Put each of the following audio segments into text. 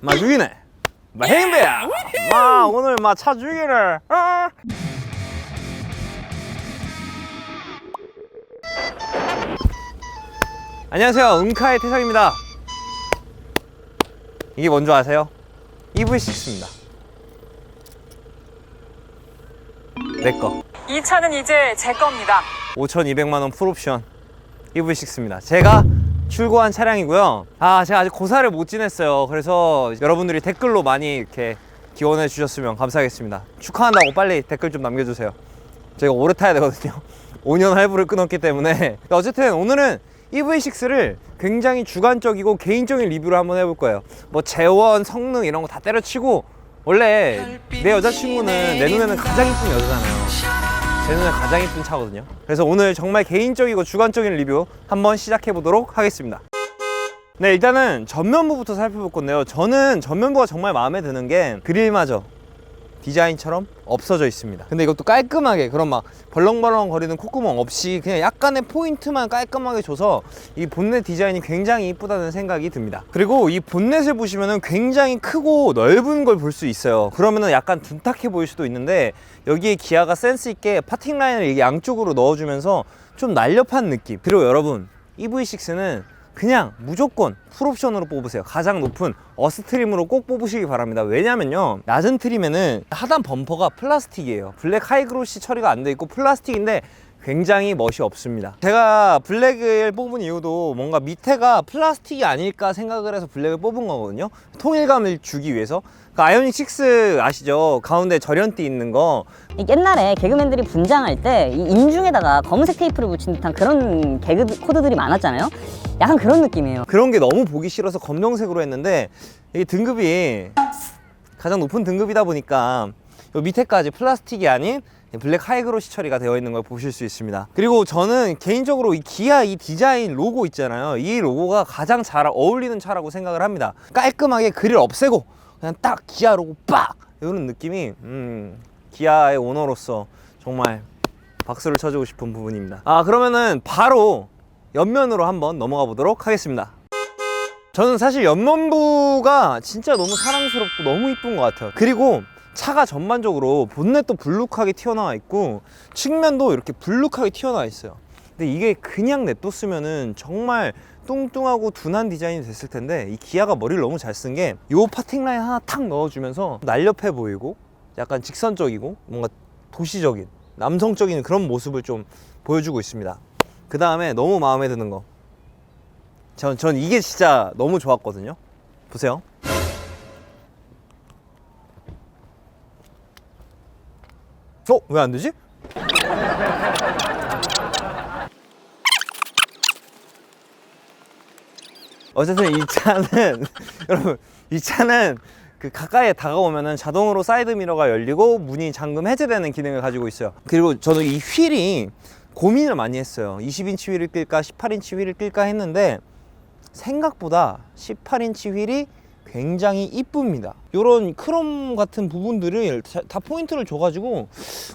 마 죽이네. 마 행배야. 마 오늘 마 차 죽이네. 어? 안녕하세요. 음카의 태상입니다. 이게 뭔지 아세요? EV6입니다. 내 거. 이 차는 이제 제 겁니다. 5,200만 원 풀옵션 EV6입니다. 제가 출고한 차량이고요. 아, 제가 아직 고사를 못 지냈어요. 그래서 여러분들이 댓글로 많이 이렇게 기원해 주셨으면 감사하겠습니다. 축하한다고 빨리 댓글 좀 남겨주세요. 저희가 오래 타야 되거든요. 5년 할부를 끊었기 때문에. 어쨌든 오늘은 EV6를 굉장히 주관적이고 개인적인 리뷰를 한번 해볼 거예요. 뭐 재원, 성능 이런 거 다 때려치고 원래 내 여자친구는 내 눈에는 가장 이쁜 여자잖아요. 제 눈에 가장 이쁜 차거든요. 그래서 오늘 정말 개인적이고 주관적인 리뷰 한번 시작해 보도록 하겠습니다. 네, 일단은 전면부부터 살펴볼 건데요. 저는 전면부가 정말 마음에 드는 게 그릴마저 디자인처럼 없어져 있습니다. 근데 이것도 깔끔하게 그런 막 벌렁벌렁 거리는 콧구멍 없이 그냥 약간의 포인트만 깔끔하게 줘서 이 본넷 디자인이 굉장히 이쁘다는 생각이 듭니다. 그리고 이 본넷을 보시면은 굉장히 크고 넓은 걸 볼 수 있어요. 그러면은 약간 둔탁해 보일 수도 있는데 여기에 기아가 센스 있게 파팅 라인을 양쪽으로 넣어주면서 좀 날렵한 느낌. 그리고 여러분 EV6는 그냥 무조건 풀옵션으로 뽑으세요. 가장 높은 어스트림으로 꼭 뽑으시기 바랍니다. 왜냐면요. 낮은 트림에는 하단 범퍼가 플라스틱이에요. 블랙 하이그로시 처리가 안 돼 있고 플라스틱인데 굉장히 멋이 없습니다. 제가 블랙을 뽑은 이유도 뭔가 밑에가 플라스틱이 아닐까 생각을 해서 블랙을 뽑은 거거든요. 통일감을 주기 위해서. 그 아이오닉 6 아시죠? 가운데 절연띠 있는 거. 이 옛날에 개그맨들이 분장할 때 이 인중에다가 검은색 테이프를 붙인 듯한 그런 개그 코드들이 많았잖아요. 약간 그런 느낌이에요. 그런 게 너무 보기 싫어서 검정색으로 했는데 이게 등급이 가장 높은 등급이다 보니까 요 밑에까지 플라스틱이 아닌 블랙 하이그로시 처리가 되어 있는 걸 보실 수 있습니다. 그리고 저는 개인적으로 이 기아 이 디자인 로고 있잖아요. 이 로고가 가장 잘 어울리는 차라고 생각을 합니다. 깔끔하게 그릴 없애고 그냥 딱 기아 로고 빡 이런 느낌이 음, 기아의 오너로서 정말 박수를 쳐주고 싶은 부분입니다. 아 그러면은 바로 옆면으로 한번 넘어가 보도록 하겠습니다. 저는 사실 옆면부가 진짜 너무 사랑스럽고 너무 이쁜 것 같아요. 그리고 차가 전반적으로 본넷도 불룩하게 튀어나와 있고 측면도 이렇게 불룩하게 튀어나와 있어요. 근데 이게 그냥 냅뒀으면은 정말 뚱뚱하고 둔한 디자인이 됐을 텐데 이 기아가 머리를 너무 잘 쓴 게 요 파팅 라인 하나 탁 넣어주면서 날렵해 보이고 약간 직선적이고 뭔가 도시적인 남성적인 그런 모습을 좀 보여주고 있습니다. 그 다음에 너무 마음에 드는 거. 전, 전 이게 진짜 너무 좋았거든요. 보세요. 어? 왜 안 되지? 어쨌든 이 차는 여러분 이 차는 그 가까이에 다가오면은 자동으로 사이드 미러가 열리고 문이 잠금 해제되는 기능을 가지고 있어요. 그리고 저는 이 휠이 고민을 많이 했어요. 20인치 휠을 낄까 18인치 휠을 낄까 했는데 생각보다 18인치 휠이 굉장히 이쁩니다. 이런 크롬 같은 부분들을 다- 다 포인트를 줘가지고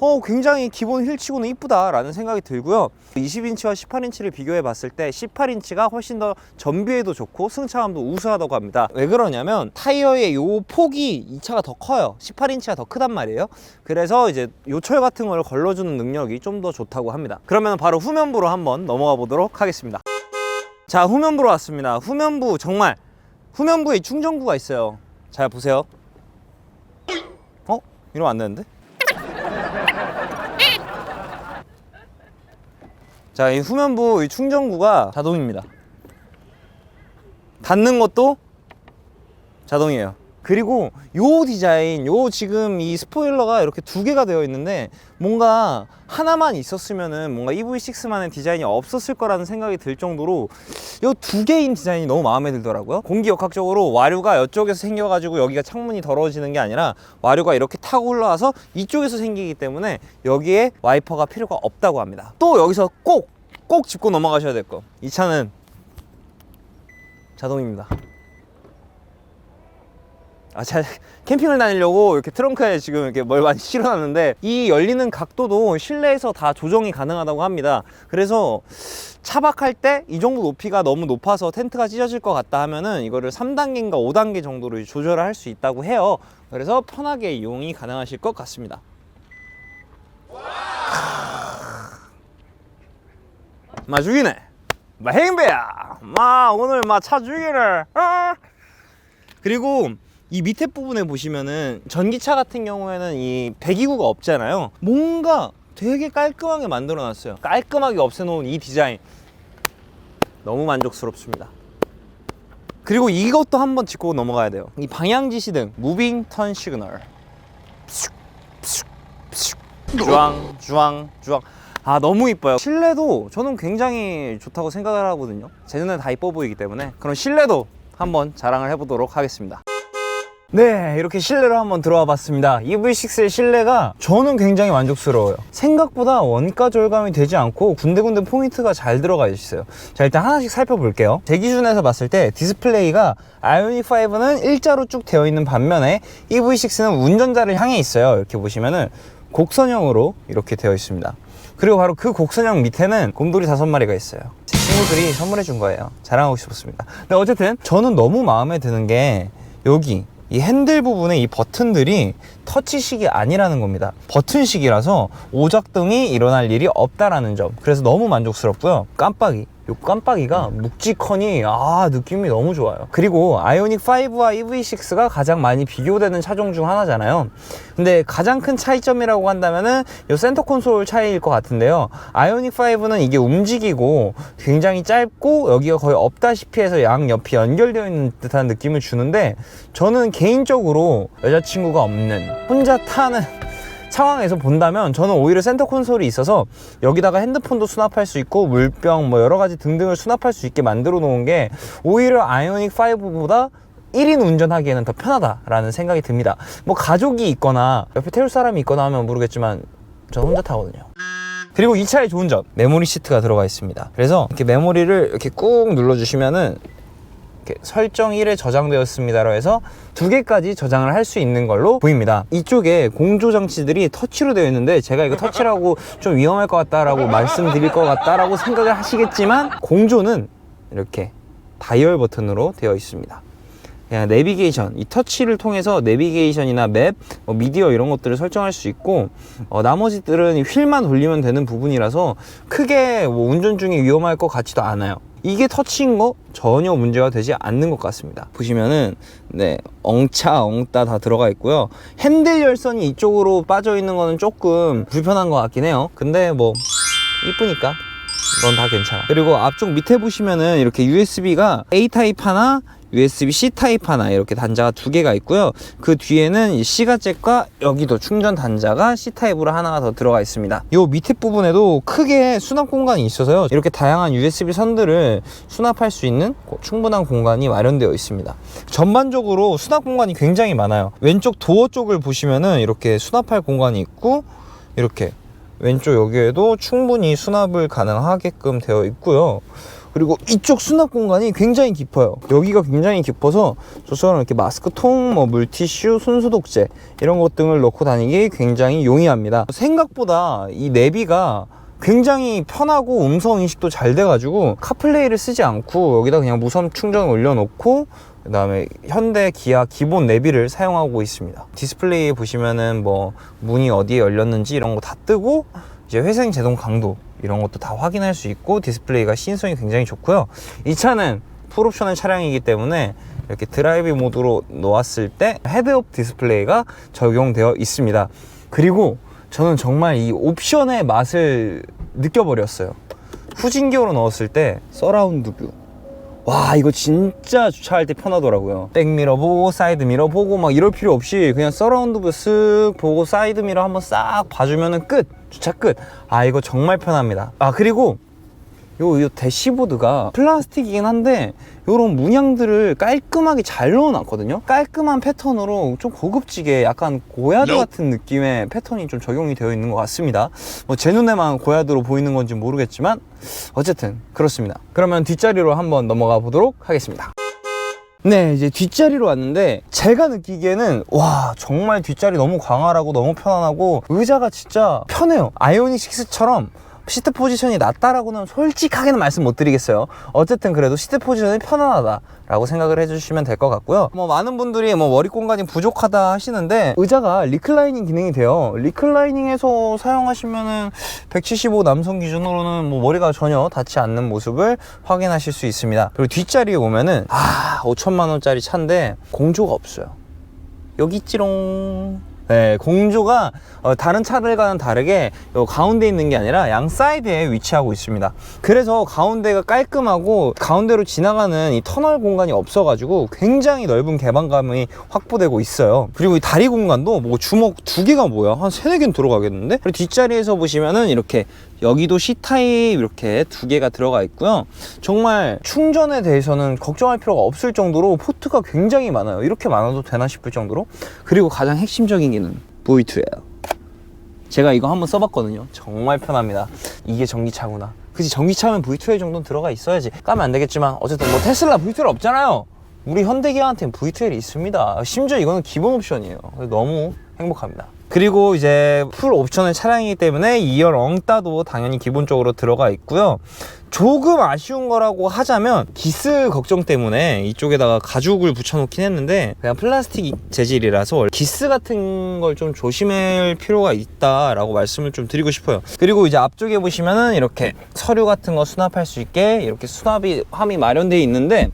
어 굉장히 기본 휠치고는 이쁘다 라는 생각이 들고요. 20인치와 18인치를 비교해 봤을 때 18인치가 훨씬 더 전비에도 좋고 승차감도 우수하다고 합니다. 왜 그러냐면 타이어의 요 폭이 이 차가 더 커요. 18인치가 더 크단 말이에요. 그래서 이제 요철 같은 걸 걸러주는 능력이 좀 더 좋다고 합니다. 그러면 바로 후면부로 한번 넘어가 보도록 하겠습니다. 자 후면부로 왔습니다. 후면부 정말 후면부에 충전구가 있어요. 잘 보세요. 어? 이러면 안 되는데? 자, 이 후면부 이 충전구가 자동입니다. 닫는 것도 자동이에요. 그리고 요 디자인, 요 지금 이 스포일러가 이렇게 두 개가 되어 있는데 뭔가 하나만 있었으면은 뭔가 EV6만의 디자인이 없었을 거라는 생각이 들 정도로 요 두 개인 디자인이 너무 마음에 들더라고요. 공기역학적으로 와류가 이쪽에서 생겨가지고 여기가 창문이 더러워지는 게 아니라 와류가 이렇게 타고 올라와서 이쪽에서 생기기 때문에 여기에 와이퍼가 필요가 없다고 합니다. 또 여기서 꼭, 꼭 짚고 넘어가셔야 될 거. 이 차는 자동입니다. 아, 제가 캠핑을 다니려고 이렇게 트렁크에 지금 이렇게 뭘 많이 실어놨는데 이 열리는 각도도 실내에서 다 조정이 가능하다고 합니다. 그래서 차박할 때 이 정도 높이가 너무 높아서 텐트가 찢어질 것 같다 하면은 이거를 3단계인가 5단계 정도로 조절을 할 수 있다고 해요. 그래서 편하게 이용이 가능하실 것 같습니다. 마 죽이네. 마 행배야. 마 오늘 마 차 죽이네. 아. 그리고 이 밑에 부분에 보시면은 전기차 같은 경우에는 이 배기구가 없잖아요. 뭔가 되게 깔끔하게 만들어 놨어요. 깔끔하게 없애놓은 이 디자인. 너무 만족스럽습니다. 그리고 이것도 한번 짚고 넘어가야 돼요. 이 방향 지시등, 무빙 턴 시그널. 주황, 주황, 주황. 아 너무 이뻐요. 실내도 저는 굉장히 좋다고 생각을 하거든요. 제 눈에 다 이뻐 보이기 때문에 그럼 실내도 한번 자랑을 해보도록 하겠습니다. 네, 이렇게 실내로 한번 들어와 봤습니다. EV6의 실내가 저는 굉장히 만족스러워요. 생각보다 원가 절감이 되지 않고 군데군데 포인트가 잘 들어가 있어요. 자, 일단 하나씩 살펴볼게요. 제 기준에서 봤을 때 디스플레이가 아이오닉 5는 일자로 쭉 되어 있는 반면에 EV6는 운전자를 향해 있어요. 이렇게 보시면은 곡선형으로 이렇게 되어 있습니다. 그리고 바로 그 곡선형 밑에는 곰돌이 다섯 마리가 있어요. 제 친구들이 선물해 준 거예요. 자랑하고 싶었습니다. 근데 어쨌든 저는 너무 마음에 드는 게 여기 이 핸들 부분에 이 버튼들이 터치식이 아니라는 겁니다. 버튼식이라서 오작동이 일어날 일이 없다라는 점. 그래서 너무 만족스럽고요. 깜빡이. 요 깜빡이가 묵직하니 아 느낌이 너무 좋아요. 그리고 아이오닉 5와 EV6가 가장 많이 비교되는 차종 중 하나잖아요. 근데 가장 큰 차이점이라고 한다면은 요 센터 콘솔 차이일 것 같은데요. 아이오닉 5는 이게 움직이고 굉장히 짧고 여기가 거의 없다시피 해서 양옆이 연결되어 있는 듯한 느낌을 주는데 저는 개인적으로 여자친구가 없는 혼자 타는 상황에서 본다면 저는 오히려 센터 콘솔이 있어서 여기다가 핸드폰도 수납할 수 있고 물병 뭐 여러 가지 등등을 수납할 수 있게 만들어 놓은 게 오히려 아이오닉 5보다 1인 운전하기에는 더 편하다라는 생각이 듭니다. 뭐 가족이 있거나 옆에 태울 사람이 있거나 하면 모르겠지만 저 혼자 타거든요. 그리고 이 차의 좋은 점 메모리 시트가 들어가 있습니다. 그래서 이렇게 메모리를 이렇게 꾹 눌러주시면은 이렇게 설정 1에 저장되었습니다로 해서 두 개까지 저장을 할 수 있는 걸로 보입니다. 이쪽에 공조 장치들이 터치로 되어 있는데 제가 이거 터치라고 좀 위험할 것 같다라고 말씀드릴 것 같다라고 생각을 하시겠지만 공조는 이렇게 다이얼 버튼으로 되어 있습니다. 그냥 내비게이션, 이 터치를 통해서 내비게이션이나 맵, 뭐 미디어 이런 것들을 설정할 수 있고 어, 나머지들은 이 휠만 돌리면 되는 부분이라서 크게 뭐 운전 중에 위험할 것 같지도 않아요. 이게 터치인 거 전혀 문제가 되지 않는 것 같습니다. 보시면은 네 엉차 엉따 다 들어가 있고요. 핸들 열선이 이쪽으로 빠져 있는 거는 조금 불편한 것 같긴 해요. 근데 뭐 이쁘니까 넌 다 괜찮아. 그리고 앞쪽 밑에 보시면은 이렇게 USB가 A 타입 하나, USB C 타입 하나 이렇게 단자가 두 개가 있고요. 그 뒤에는 이 C가 잭과 여기도 충전 단자가 C 타입으로 하나가 더 들어가 있습니다. 요 밑에 부분에도 크게 수납 공간이 있어서요. 이렇게 다양한 USB 선들을 수납할 수 있는 충분한 공간이 마련되어 있습니다. 전반적으로 수납 공간이 굉장히 많아요. 왼쪽 도어 쪽을 보시면은 이렇게 수납할 공간이 있고 이렇게 왼쪽 여기에도 충분히 수납을 가능하게끔 되어 있고요. 그리고 이쪽 수납 공간이 굉장히 깊어요. 여기가 굉장히 깊어서 저처럼 이렇게 마스크통, 뭐 물티슈, 손소독제 이런 것 등을 넣고 다니기 굉장히 용이합니다. 생각보다 이 내비가 굉장히 편하고 음성 인식도 잘 돼가지고 카플레이를 쓰지 않고 여기다 그냥 무선 충전 올려놓고 그 다음에 현대 기아 기본 내비를 사용하고 있습니다. 디스플레이에 보시면은 뭐 문이 어디에 열렸는지 이런 거 다 뜨고 이제 회생 제동 강도 이런 것도 다 확인할 수 있고 디스플레이가 시인성이 굉장히 좋고요. 이 차는 풀옵션의 차량이기 때문에 이렇게 드라이브 모드로 놓았을 때 헤드업 디스플레이가 적용되어 있습니다. 그리고 저는 정말 이 옵션의 맛을 느껴버렸어요. 후진기어로 넣었을 때 서라운드 뷰. 와 이거 진짜 주차할 때 편하더라고요. 백미러 보고 사이드 미러 보고 막 이럴 필요 없이 그냥 서라운드 뷰 쓱 보고 사이드 미러 한번 싹 봐주면은 끝. 주차 끝 아 이거 정말 편합니다. 아 그리고 요, 요 대시보드가 플라스틱이긴 한데 요런 문양들을 깔끔하게 잘 넣어놨거든요. 깔끔한 패턴으로 좀 고급지게 약간 고야드 같은 느낌의 패턴이 좀 적용이 되어 있는 것 같습니다. 뭐 제 눈에만 고야드로 보이는 건지 모르겠지만 어쨌든 그렇습니다. 그러면 뒷자리로 한번 넘어가 보도록 하겠습니다. 네, 이제 뒷자리로 왔는데 제가 느끼기에는 와 정말 뒷자리 너무 광활하고 너무 편안하고 의자가 진짜 편해요. 아이오닉 6처럼 시트 포지션이 낮다라고는 솔직하게는 말씀 못 드리겠어요. 어쨌든 그래도 시트 포지션이 편안하다라고 생각을 해주시면 될 것 같고요. 뭐 많은 분들이 뭐 머리 공간이 부족하다 하시는데 의자가 리클라이닝 기능이 돼요. 리클라이닝해서 사용하시면은 175 남성 기준으로는 뭐 머리가 전혀 닿지 않는 모습을 확인하실 수 있습니다. 그리고 뒷자리에 보면은 아 5천만 원짜리 차인데 공조가 없어요. 여기 있지롱. 네, 공조가 어, 다른 차들과는 다르게 요 가운데 있는 게 아니라 양 사이드에 위치하고 있습니다. 그래서 가운데가 깔끔하고 가운데로 지나가는 이 터널 공간이 없어가지고 굉장히 넓은 개방감이 확보되고 있어요. 그리고 이 다리 공간도 뭐 주먹 두 개가 뭐야? 한 세네 개는 들어가겠는데? 그리고 뒷자리에서 보시면은 이렇게 여기도 C타입 이렇게 두 개가 들어가 있고요. 정말 충전에 대해서는 걱정할 필요가 없을 정도로 포트가 굉장히 많아요. 이렇게 많아도 되나 싶을 정도로. 그리고 가장 핵심적인 기능, V2예요. 제가 이거 한번 써봤거든요. 정말 편합니다. 이게 전기차구나. 그치 전기차면 V2의 정도는 들어가 있어야지. 까면 안 되겠지만 어쨌든 뭐 테슬라 V2L 없잖아요. 우리 현대기아한테는 V2L이 있습니다. 심지어 이거는 기본 옵션이에요. 너무 행복합니다. 그리고 이제 풀 옵션의 차량이기 때문에 2열 엉따도 당연히 기본적으로 들어가 있고요. 조금 아쉬운 거라고 하자면 기스 걱정 때문에 이쪽에다가 가죽을 붙여놓긴 했는데 그냥 플라스틱 재질이라서 기스 같은 걸 좀 조심할 필요가 있다라고 말씀을 좀 드리고 싶어요. 그리고 이제 앞쪽에 보시면은 이렇게 서류 같은 거 수납할 수 있게 이렇게 수납이 함이 마련되어 있는데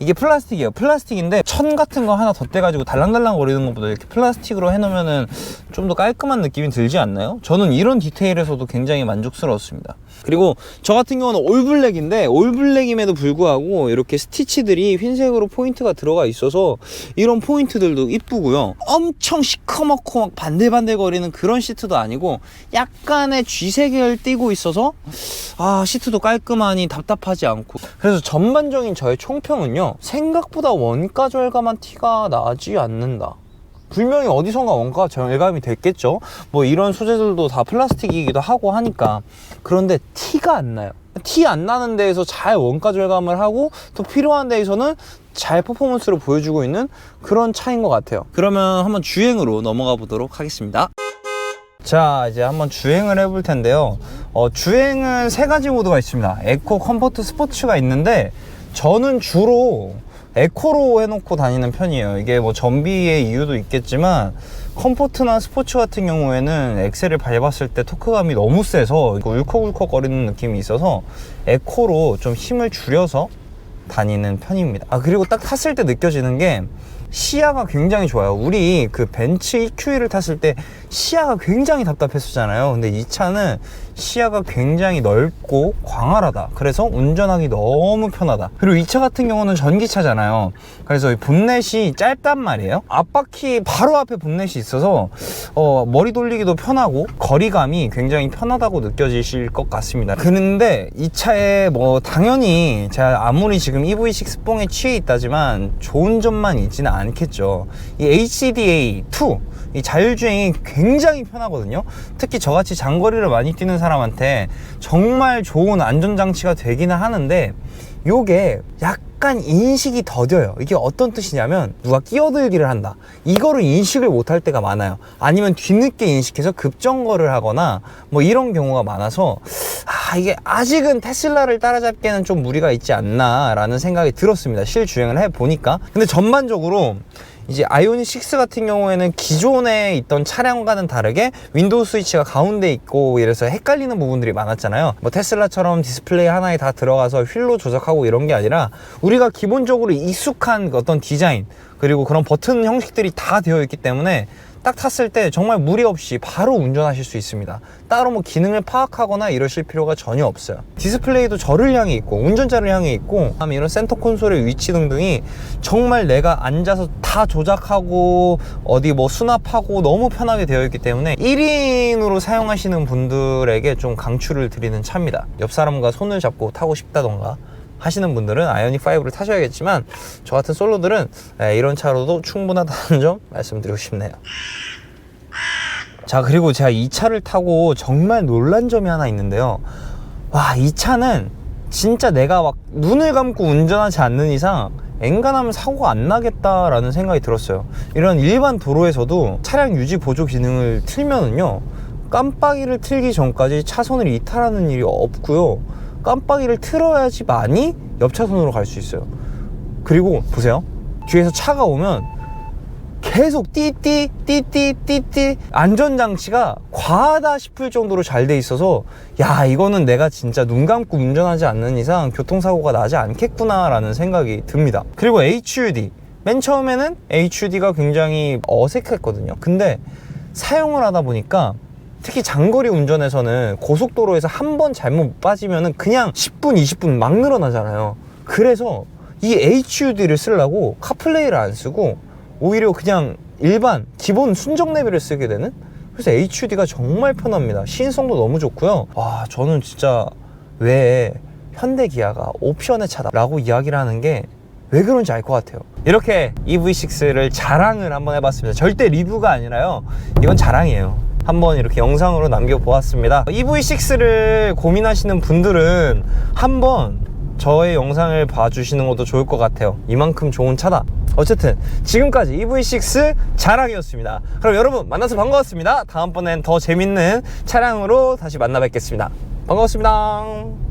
이게 플라스틱이에요. 플라스틱인데 천 같은 거 하나 덧대가지고 달랑달랑 거리는 것보다 이렇게 플라스틱으로 해놓으면은 좀더 깔끔한 느낌이 들지 않나요? 저는 이런 디테일에서도 굉장히 만족스러웠습니다. 그리고 저 같은 경우는 올블랙인데 올블랙임에도 불구하고 이렇게 스티치들이 흰색으로 포인트가 들어가 있어서 이런 포인트들도 이쁘고요. 엄청 시커멓고 막 반들반들 거리는 그런 시트도 아니고 약간의 쥐색을 띠고 있어서 아 시트도 깔끔하니 답답하지 않고 그래서 전반적인 저의 총평은요 생각보다 원가 절감한 티가 나지 않는다 분명히 어디선가 원가 절감이 됐겠죠. 뭐 이런 소재들도 다 플라스틱이기도 하고 하니까. 그런데 티가 안 나요. 티 안 나는 데에서 잘 원가 절감을 하고 또 필요한 데에서는 잘 퍼포먼스를 보여주고 있는 그런 차인 것 같아요. 그러면 한번 주행으로 넘어가 보도록 하겠습니다. 자 이제 한번 주행을 해볼 텐데요. 어, 주행은 세 가지 모드가 있습니다. 에코, 컴포트, 스포츠가 있는데 저는 주로 에코로 해놓고 다니는 편이에요 이게 뭐 전비의 이유도 있겠지만 컴포트나 스포츠 같은 경우에는 엑셀을 밟았을 때 토크감이 너무 세서 울컥울컥 거리는 느낌이 있어서 에코로 좀 힘을 줄여서 다니는 편입니다. 아 그리고 딱 탔을 때 느껴지는 게 시야가 굉장히 좋아요. 우리 그 벤츠 EQE를 탔을 때 시야가 굉장히 답답했었잖아요. 근데 이 차는 시야가 굉장히 넓고 광활하다. 그래서 운전하기 너무 편하다. 그리고 이 차 같은 경우는 전기차잖아요. 그래서 이 본넷이 짧단 말이에요. 앞바퀴 바로 앞에 본넷이 있어서 어, 머리 돌리기도 편하고 거리감이 굉장히 편하다고 느껴지실 것 같습니다. 그런데 이 차에 뭐 당연히 제가 아무리 지금 EV6 뽕에 취해 있다지만 좋은 점만 있지는 않겠죠. 이 HCDA2 이 자율주행이 굉장히 편하거든요. 특히 저같이 장거리를 많이 뛰는 사람한테 정말 좋은 안전장치가 되기는 하는데 요게 약간 인식이 더뎌요. 이게 어떤 뜻이냐면 누가 끼어들기를 한다. 이거를 인식을 못할 때가 많아요. 아니면 뒤늦게 인식해서 급정거를 하거나 뭐 이런 경우가 많아서 아 이게 아직은 테슬라를 따라잡기에는 좀 무리가 있지 않나 라는 생각이 들었습니다. 실주행을 해보니까. 근데 전반적으로 이제 아이오닉 6 같은 경우에는 기존에 있던 차량과는 다르게 윈도우 스위치가 가운데 있고 이래서 헷갈리는 부분들이 많았잖아요. 뭐 테슬라처럼 디스플레이 하나에 다 들어가서 휠로 조작하고 이런 게 아니라 우리가 기본적으로 익숙한 어떤 디자인 그리고 그런 버튼 형식들이 다 되어 있기 때문에 딱 탔을 때 정말 무리 없이 바로 운전하실 수 있습니다. 따로 뭐 기능을 파악하거나 이러실 필요가 전혀 없어요. 디스플레이도 저를 향해 있고 운전자를 향해 있고 다음에 이런 센터 콘솔의 위치 등등이 정말 내가 앉아서 다 조작하고 어디 뭐 수납하고 너무 편하게 되어 있기 때문에 1인으로 사용하시는 분들에게 좀 강추를 드리는 차입니다. 옆 사람과 손을 잡고 타고 싶다던가 하시는 분들은 아이오닉 5를 타셔야겠지만 저 같은 솔로들은 예, 이런 차로도 충분하다는 점 말씀드리고 싶네요. 자 그리고 제가 이 차를 타고 정말 놀란 점이 하나 있는데요. 와 이 차는 진짜 내가 막 눈을 감고 운전하지 않는 이상 엔간하면 사고가 안 나겠다라는 생각이 들었어요. 이런 일반 도로에서도 차량 유지 보조 기능을 틀면은요, 깜빡이를 틀기 전까지 차선을 이탈하는 일이 없고요. 깜빡이를 틀어야지만이 옆 차선으로 갈 수 있어요. 그리고 보세요. 뒤에서 차가 오면 계속 띠띠 띠띠 띠띠 안전장치가 과하다 싶을 정도로 잘 돼 있어서 야 이거는 내가 진짜 눈 감고 운전하지 않는 이상 교통사고가 나지 않겠구나 라는 생각이 듭니다 그리고 HUD 맨 처음에는 HUD가 굉장히 어색했거든요 근데 사용을 하다 보니까 특히 장거리 운전에서는 고속도로에서 한 번 잘못 빠지면은 그냥 10분 20분 막 늘어나잖아요. 그래서 이 HUD를 쓰려고 카플레이를 안 쓰고 오히려 그냥 일반 기본 순정 내비를 쓰게 되는? 그래서 HUD가 정말 편합니다. 시인성도 너무 좋고요. 와 저는 진짜 왜 현대 기아가 옵션의 차다라고 이야기를 하는 게 왜 그런지 알 것 같아요. 이렇게 EV6를 자랑을 한번 해봤습니다. 절대 리뷰가 아니라요. 이건 자랑이에요 한번 이렇게 영상으로 남겨보았습니다. EV6를 고민하시는 분들은 한번 저의 영상을 봐주시는 것도 좋을 것 같아요. 이만큼 좋은 차다. 어쨌든 지금까지 EV6 자랑이었습니다. 그럼 여러분 만나서 반가웠습니다. 다음번엔 더 재밌는 차량으로 다시 만나 뵙겠습니다. 반가웠습니다